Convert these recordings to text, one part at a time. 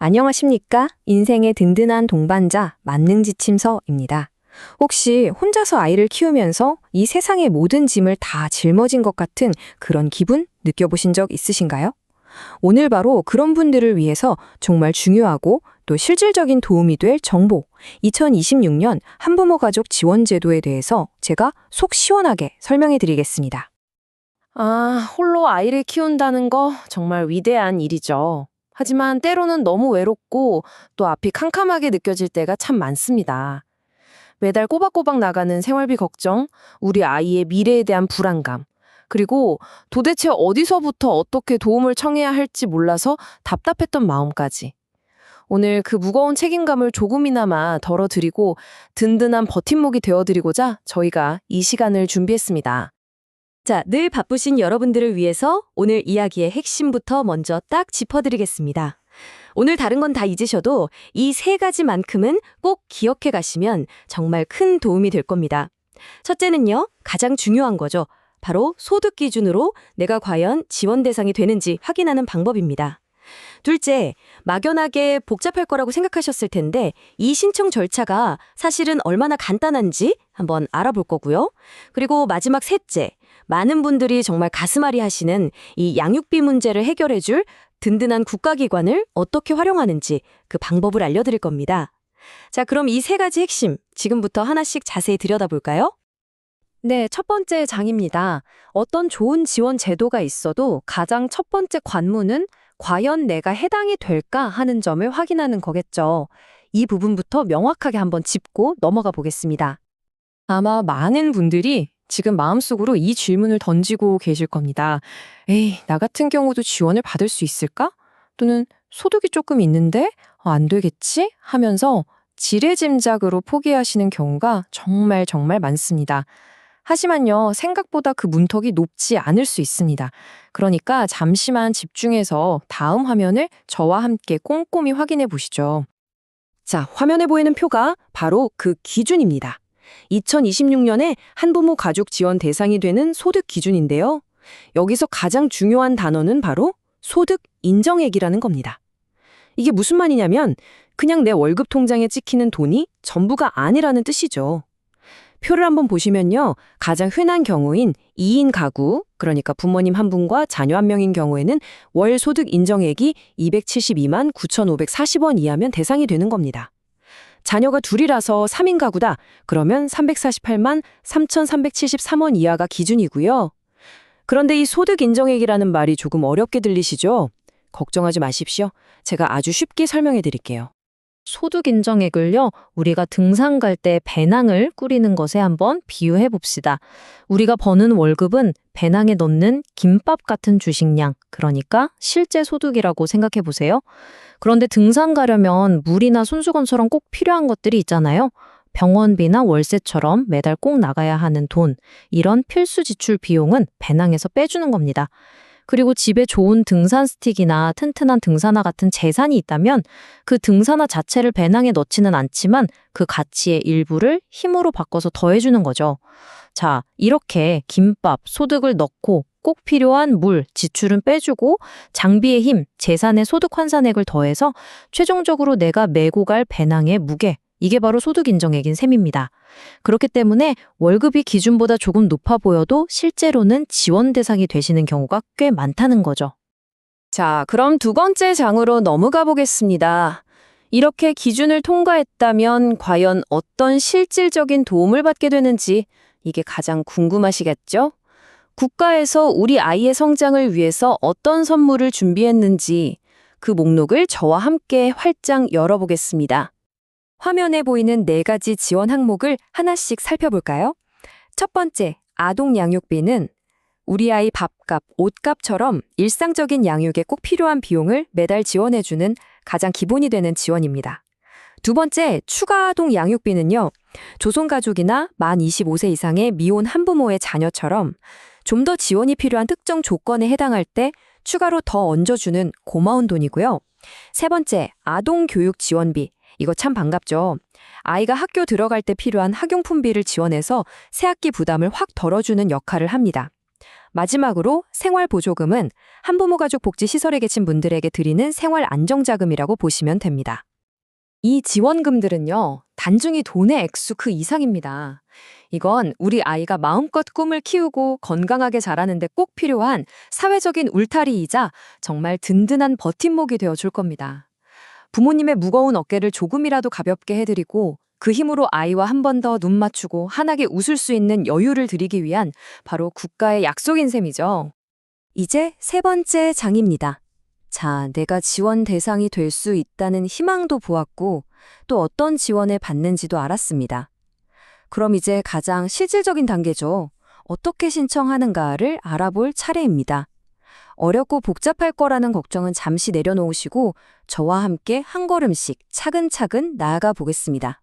안녕하십니까? 인생의 든든한 동반자, 만능지침서입니다. 혹시 혼자서 아이를 키우면서 이 세상의 모든 짐을 다 짊어진 것 같은 그런 기분 느껴보신 적 있으신가요? 오늘 바로 그런 분들을 위해서 정말 중요하고 또 실질적인 도움이 될 정보, 2026년 한부모 가족 지원 제도에 대해서 제가 속 시원하게 설명해 드리겠습니다. 아, 홀로 아이를 키운다는 거 정말 위대한 일이죠. 하지만 때로는 너무 외롭고 또 앞이 캄캄하게 느껴질 때가 참 많습니다. 매달 꼬박꼬박 나가는 생활비 걱정, 우리 아이의 미래에 대한 불안감, 그리고 도대체 어디서부터 어떻게 도움을 청해야 할지 몰라서 답답했던 마음까지. 오늘 그 무거운 책임감을 조금이나마 덜어드리고 든든한 버팀목이 되어드리고자 저희가 이 시간을 준비했습니다. 자, 늘 바쁘신 여러분들을 위해서 오늘 이야기의 핵심부터 먼저 딱 짚어드리겠습니다. 오늘 다른 건 다 잊으셔도 이 세 가지만큼은 꼭 기억해 가시면 정말 큰 도움이 될 겁니다. 첫째는요, 가장 중요한 거죠. 바로 소득 기준으로 내가 과연 지원 대상이 되는지 확인하는 방법입니다. 둘째, 막연하게 복잡할 거라고 생각하셨을 텐데 이 신청 절차가 사실은 얼마나 간단한지 한번 알아볼 거고요. 그리고 마지막 셋째, 많은 분들이 정말 가슴앓이 하시는 이 양육비 문제를 해결해 줄 든든한 국가기관을 어떻게 활용하는지 그 방법을 알려드릴 겁니다. 자, 그럼 이 세 가지 핵심 지금부터 하나씩 자세히 들여다볼까요? 네, 첫 번째 장입니다. 어떤 좋은 지원 제도가 있어도 가장 첫 번째 관문은 과연 내가 해당이 될까 하는 점을 확인하는 거겠죠. 이 부분부터 명확하게 한번 짚고 넘어가 보겠습니다. 아마 많은 분들이 지금 마음속으로 이 질문을 던지고 계실 겁니다. 에이, 나 같은 경우도 지원을 받을 수 있을까? 또는 소득이 조금 있는데 어, 안 되겠지? 하면서 지레짐작으로 포기하시는 경우가 정말 정말 많습니다. 하지만요, 생각보다 그 문턱이 높지 않을 수 있습니다. 그러니까 잠시만 집중해서 다음 화면을 저와 함께 꼼꼼히 확인해 보시죠. 자, 화면에 보이는 표가 바로 그 기준입니다. 2026년에 한부모 가족 지원 대상이 되는 소득 기준인데요. 여기서 가장 중요한 단어는 바로 소득 인정액이라는 겁니다. 이게 무슨 말이냐면 그냥 내 월급 통장에 찍히는 돈이 전부가 아니라는 뜻이죠. 표를 한번 보시면요. 가장 흔한 경우인 2인 가구, 그러니까 부모님 한 분과 자녀 한 명인 경우에는 월 소득 인정액이 272만 9,540원 이하면 대상이 되는 겁니다. 자녀가 둘이라서 3인 가구다. 그러면 348만 3,373원 이하가 기준이고요. 그런데 이 소득 인정액이라는 말이 조금 어렵게 들리시죠? 걱정하지 마십시오. 제가 아주 쉽게 설명해 드릴게요. 소득 인정액을요, 우리가 등산 갈 때 배낭을 꾸리는 것에 한번 비유해 봅시다. 우리가 버는 월급은 배낭에 넣는 김밥 같은 주식량, 그러니까 실제 소득이라고 생각해 보세요. 그런데 등산 가려면 물이나 손수건처럼 꼭 필요한 것들이 있잖아요. 병원비나 월세처럼 매달 꼭 나가야 하는 돈, 이런 필수 지출 비용은 배낭에서 빼주는 겁니다. 그리고 집에 좋은 등산 스틱이나 튼튼한 등산화 같은 재산이 있다면 그 등산화 자체를 배낭에 넣지는 않지만 그 가치의 일부를 힘으로 바꿔서 더해주는 거죠. 자, 이렇게 김밥, 소득을 넣고 꼭 필요한 물, 지출은 빼주고 장비의 힘, 재산의 소득 환산액을 더해서 최종적으로 내가 메고 갈 배낭의 무게, 이게 바로 소득 인정액인 셈입니다. 그렇기 때문에 월급이 기준보다 조금 높아 보여도 실제로는 지원 대상이 되시는 경우가 꽤 많다는 거죠. 자, 그럼 두 번째 장으로 넘어가 보겠습니다. 이렇게 기준을 통과했다면 과연 어떤 실질적인 도움을 받게 되는지 이게 가장 궁금하시겠죠? 국가에서 우리 아이의 성장을 위해서 어떤 선물을 준비했는지 그 목록을 저와 함께 활짝 열어보겠습니다. 화면에 보이는 네 가지 지원 항목을 하나씩 살펴볼까요? 첫 번째, 아동 양육비는 우리 아이 밥값, 옷값처럼 일상적인 양육에 꼭 필요한 비용을 매달 지원해주는 가장 기본이 되는 지원입니다. 두 번째, 추가 아동 양육비는요, 조손가족이나 만 25세 이상의 미혼 한부모의 자녀처럼 좀 더 지원이 필요한 특정 조건에 해당할 때 추가로 더 얹어주는 고마운 돈이고요. 세 번째, 아동 교육 지원비. 이거 참 반갑죠. 아이가 학교 들어갈 때 필요한 학용품비를 지원해서 새학기 부담을 확 덜어주는 역할을 합니다. 마지막으로 생활보조금은 한부모 가족 복지 시설에 계신 분들에게 드리는 생활 안정자금이라고 보시면 됩니다. 이 지원금들은요, 단중히 돈의 액수 그 이상입니다. 이건 우리 아이가 마음껏 꿈을 키우고 건강하게 자라는데 꼭 필요한 사회적인 울타리이자 정말 든든한 버팀목이 되어 줄 겁니다. 부모님의 무거운 어깨를 조금이라도 가볍게 해드리고 그 힘으로 아이와 한 번 더 눈 맞추고 환하게 웃을 수 있는 여유를 드리기 위한 바로 국가의 약속인 셈이죠. 이제 세 번째 장입니다. 자, 내가 지원 대상이 될 수 있다는 희망도 보았고 또 어떤 지원을 받는지도 알았습니다. 그럼 이제 가장 실질적인 단계죠. 어떻게 신청하는가를 알아볼 차례입니다. 어렵고 복잡할 거라는 걱정은 잠시 내려놓으시고 저와 함께 한 걸음씩 차근차근 나아가 보겠습니다.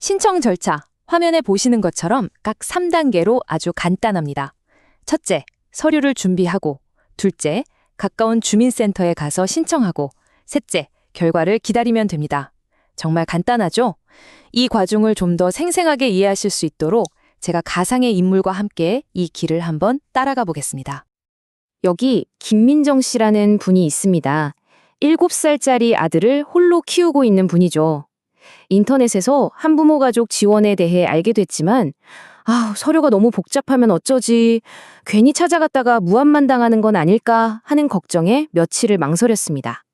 신청 절차, 화면에 보시는 것처럼 각 3단계로 아주 간단합니다. 첫째, 서류를 준비하고, 둘째, 가까운 주민센터에 가서 신청하고, 셋째, 결과를 기다리면 됩니다. 정말 간단하죠? 이 과정을 좀 더 생생하게 이해하실 수 있도록 제가 가상의 인물과 함께 이 길을 한번 따라가 보겠습니다. 여기 김민정 씨라는 분이 있습니다. 7살짜리 아들을 홀로 키우고 있는 분이죠. 인터넷에서 한부모 가족 지원에 대해 알게 됐지만, 아, 서류가 너무 복잡하면 어쩌지, 괜히 찾아갔다가 무한만 당하는 건 아닐까 하는 걱정에 며칠을 망설였습니다.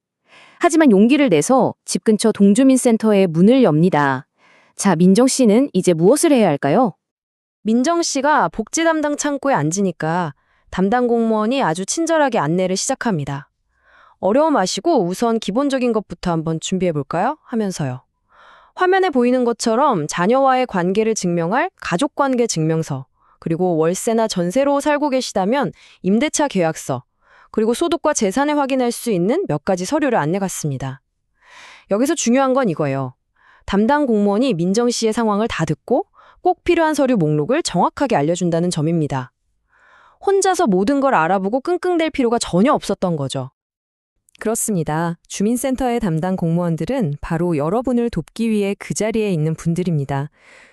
하지만 용기를 내서 집 근처 동주민 센터에 문을 엽니다. 자, 민정 씨는 이제 무엇을 해야 할까요? 민정 씨가 복지 담당 창구에 앉으니까 담당 공무원이 아주 친절하게 안내를 시작합니다. 어려움 마시고 우선 기본적인 것부터 한번 준비해 볼까요? 하면서요. 화면에 보이는 것처럼 자녀와의 관계를 증명할 가족관계 증명서, 그리고 월세나 전세로 살고 계시다면 임대차 계약서, 그리고 소득과 재산을 확인할 수 있는 몇 가지 서류를 안내갔습니다. 여기서 중요한 건 이거예요. 담당 공무원이 민정 씨의 상황을 다 듣고 꼭 필요한 서류 목록을 정확하게 알려준다는 점입니다. 혼자서 모든 걸 알아보고 끙끙댈 필요가 전혀 없었던 거죠. 그렇습니다. 주민센터의 담당 공무원들은 바로 여러분을 돕기 위해 그 자리에 있는 분들입니다.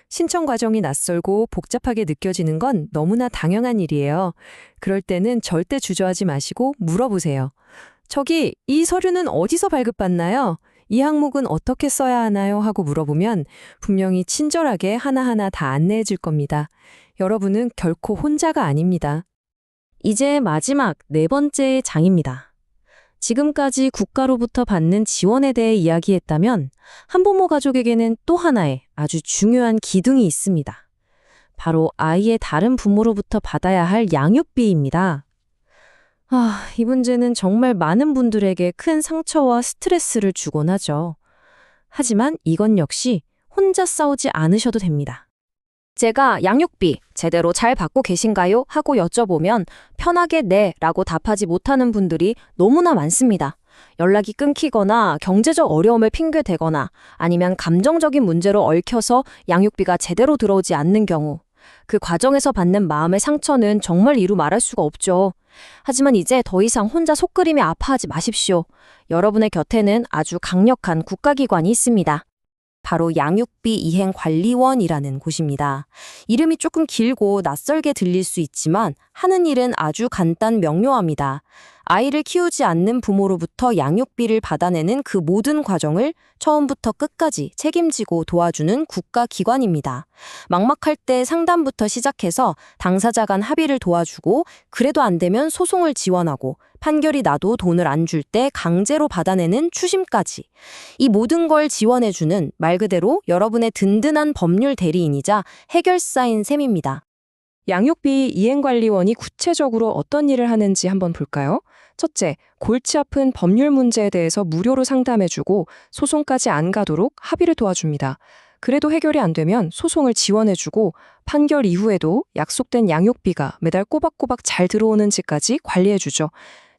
신청 과정이 낯설고 복잡하게 느껴지는 건 너무나 당연한 일이에요. 그럴 때는 절대 주저하지 마시고 물어보세요. 저기, 이 서류는 어디서 발급받나요? 이 항목은 어떻게 써야 하나요? 하고 물어보면 분명히 친절하게 하나하나 다 안내해 줄 겁니다. 여러분은 결코 혼자가 아닙니다. 이제 마지막 네 번째 장입니다. 지금까지 국가로부터 받는 지원에 대해 이야기했다면 한부모 가족에게는 또 하나의 아주 중요한 기둥이 있습니다. 바로 아이의 다른 부모로부터 받아야 할 양육비입니다. 아, 이 문제는 정말 많은 분들에게 큰 상처와 스트레스를 주곤 하죠. 하지만 이건 역시 혼자 싸우지 않으셔도 됩니다. 제가 양육비 제대로 잘 받고 계신가요? 하고 여쭤보면 편하게 네 라고 답하지 못하는 분들이 너무나 많습니다. 연락이 끊기거나 경제적 어려움을 핑계대거나 아니면 감정적인 문제로 얽혀서 양육비가 제대로 들어오지 않는 경우 그 과정에서 받는 마음의 상처는 정말 이루 말할 수가 없죠. 하지만 이제 더 이상 혼자 속끓이며 아파하지 마십시오. 여러분의 곁에는 아주 강력한 국가기관이 있습니다. 바로 양육비 이행 관리원이라는 곳입니다. 이름이 조금 길고 낯설게 들릴 수 있지만 하는 일은 아주 간단 명료합니다. 아이를 키우지 않는 부모로부터 양육비를 받아내는 그 모든 과정을 처음부터 끝까지 책임지고 도와주는 국가기관입니다. 막막할 때 상담부터 시작해서 당사자 간 합의를 도와주고 그래도 안 되면 소송을 지원하고 판결이 나도 돈을 안 줄 때 강제로 받아내는 추심까지. 이 모든 걸 지원해주는 말 그대로 여러분의 든든한 법률 대리인이자 해결사인 셈입니다. 양육비 이행관리원이 구체적으로 어떤 일을 하는지 한번 볼까요? 첫째, 골치 아픈 법률 문제에 대해서 무료로 상담해주고 소송까지 안 가도록 합의를 도와줍니다. 그래도 해결이 안 되면 소송을 지원해주고 판결 이후에도 약속된 양육비가 매달 꼬박꼬박 잘 들어오는지까지 관리해주죠.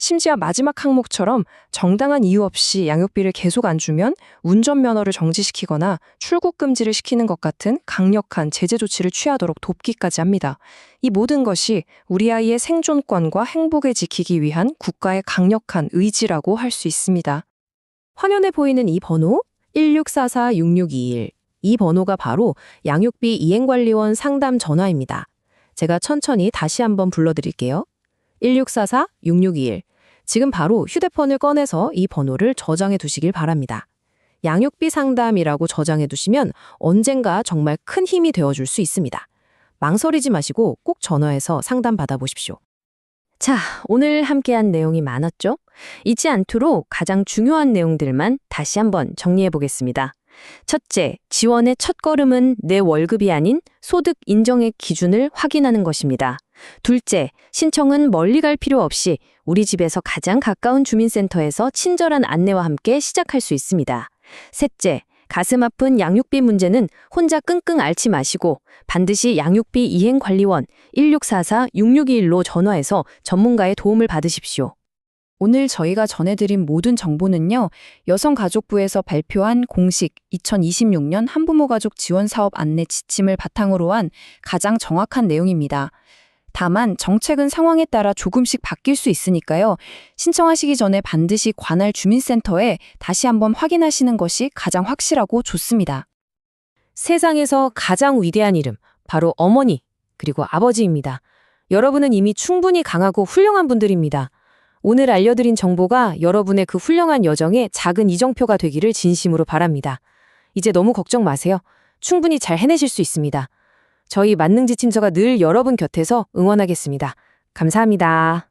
심지어 마지막 항목처럼 정당한 이유 없이 양육비를 계속 안 주면 운전면허를 정지시키거나 출국 금지를 시키는 것 같은 강력한 제재 조치를 취하도록 돕기까지 합니다. 이 모든 것이 우리 아이의 생존권과 행복을 지키기 위한 국가의 강력한 의지라고 할 수 있습니다. 화면에 보이는 이 번호 1644-6621. 이 번호가 바로 양육비 이행관리원 상담 전화입니다. 제가 천천히 다시 한번 불러드릴게요. 1644-6621. 지금 바로 휴대폰을 꺼내서 이 번호를 저장해 두시길 바랍니다. 양육비 상담이라고 저장해 두시면 언젠가 정말 큰 힘이 되어줄 수 있습니다. 망설이지 마시고 꼭 전화해서 상담 받아보십시오. 자, 오늘 함께한 내용이 많았죠? 잊지 않도록 가장 중요한 내용들만 다시 한번 정리해 보겠습니다. 첫째, 지원의 첫 걸음은 내 월급이 아닌 소득 인정의 기준을 확인하는 것입니다. 둘째, 신청은 멀리 갈 필요 없이 우리 집에서 가장 가까운 주민센터에서 친절한 안내와 함께 시작할 수 있습니다. 셋째, 가슴 아픈 양육비 문제는 혼자 끙끙 앓지 마시고 반드시 양육비 이행관리원 1644-6621로 전화해서 전문가의 도움을 받으십시오. 오늘 저희가 전해드린 모든 정보는요, 여성가족부에서 발표한 공식 2026년 한부모 가족 지원 사업 안내 지침을 바탕으로 한 가장 정확한 내용입니다. 다만 정책은 상황에 따라 조금씩 바뀔 수 있으니까요. 신청하시기 전에 반드시 관할 주민센터에 다시 한번 확인하시는 것이 가장 확실하고 좋습니다. 세상에서 가장 위대한 이름, 바로 어머니, 그리고 아버지입니다. 여러분은 이미 충분히 강하고 훌륭한 분들입니다. 오늘 알려드린 정보가 여러분의 그 훌륭한 여정에 작은 이정표가 되기를 진심으로 바랍니다. 이제 너무 걱정 마세요. 충분히 잘 해내실 수 있습니다. 저희 만능지침서가 늘 여러분 곁에서 응원하겠습니다. 감사합니다.